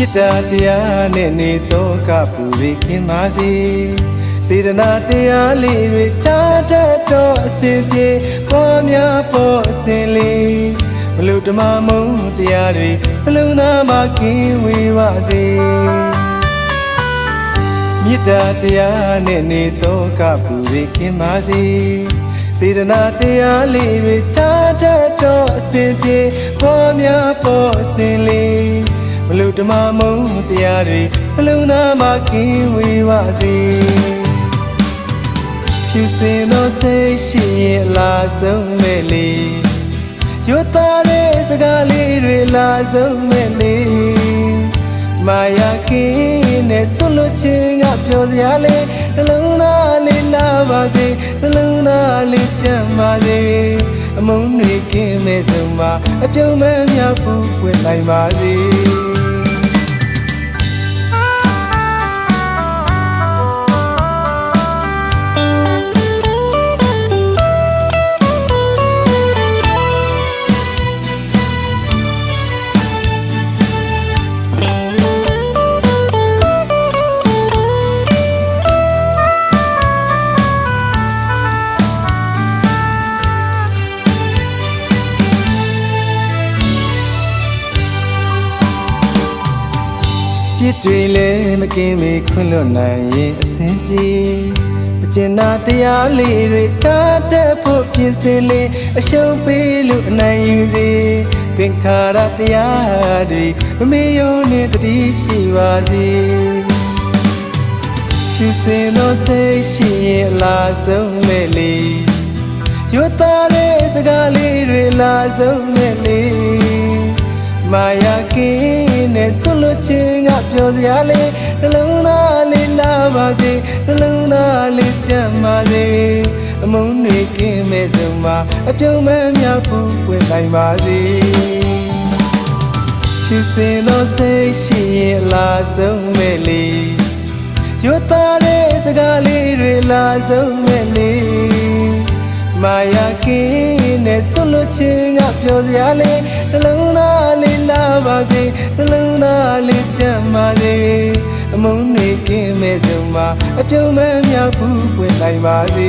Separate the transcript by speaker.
Speaker 1: မေတ္တာတရားနဲ့နေတော့ကပူရိခင်ပါစေစေတနာတရားလေးတွေတားတတ်တော့အစဉ်ပြေပွားများဖို့အစဉ်လေးဘလို့ဓမ္မမုံတရားတွေဘလုံးသားမှာကင်းဝေးပါစေမေတ္တာတရားနဲ့နေတော့ကပူရိခင်ပါစေစေတနာတရားလေးတွေတားတတ်တော့အစဉ်ပြေပွားများဖို့အစဉ်လေး ဘလို့ဓမ္မမုံတရားတွေဘလုံးသားမှာကင်းဝေးပါစေဖြစ်စဉ်သောစိတ်ရှိရင်လာဆုံးမဲ့လေရွတ်သားတဲ့စကားလေးတွေလာဆုံးမဲ့လေမာယာကင်းနဲ့ဆွလို့ချင်းကပြောစရာလေးနှလုံးသားလေးလာပါစေနှလုံးသားလေးကြမ်းပါစေအမုန်းတွေကင်းမဲ့ဆုံးမှာအပြုံးမဲ့မြောက်ဖို့ဝင်နိုင်ပါစေ ပြစ်တွေလည်းမကင်းမေခွင့်လွတ်နိုင်ရင်အစင်ပြေအကျဉ်းနာတရားလေးတွေတားတက်ဖို့ပြင်ဆင်လေအရှုံးပေးလို့အနိုင်ယူစေသင်္ခါရတရားတွေမမေယုံနဲ့တတိရှိပါစေဖြစ်စဉ်သောစိတ်ရှိရင်အလားဆုံးမဲ့လေရွတ်သားတဲ့စကားလေးတွေလာဆုံးမဲ့လေ မာယာကင်းနဲ့ဆွလို့ချင်းကပြောစရာလေးနှလုံးသားလေးလာပါစေနှလုံးသားလေးကြမ်းပါစေအမုန်းတွေကင်းမဲ့ဆုံးမှာအပြုံးမဲ့မြောက်ဖို့ဝင်နိုင်ပါစေဖြစ်စဉ်သောစိတ်ရှိရင်အလားဆုံးမဲ့လေရွတ်သားတဲ့စကားလေးတွေလာဆုံးမဲ့လေမာယာကင်းနဲ့ဆွလို့ချင်းကပြောစရာလေးနှလုံးသားလေး လာပါစေနှလုံးသားလေးကြမ်းပါစေအမုန်းတွေကင်းမဲ့ဆုံးမှာအပြုံးမဲ့မြောက်ဘူးဝင်နိုင်ပါစေ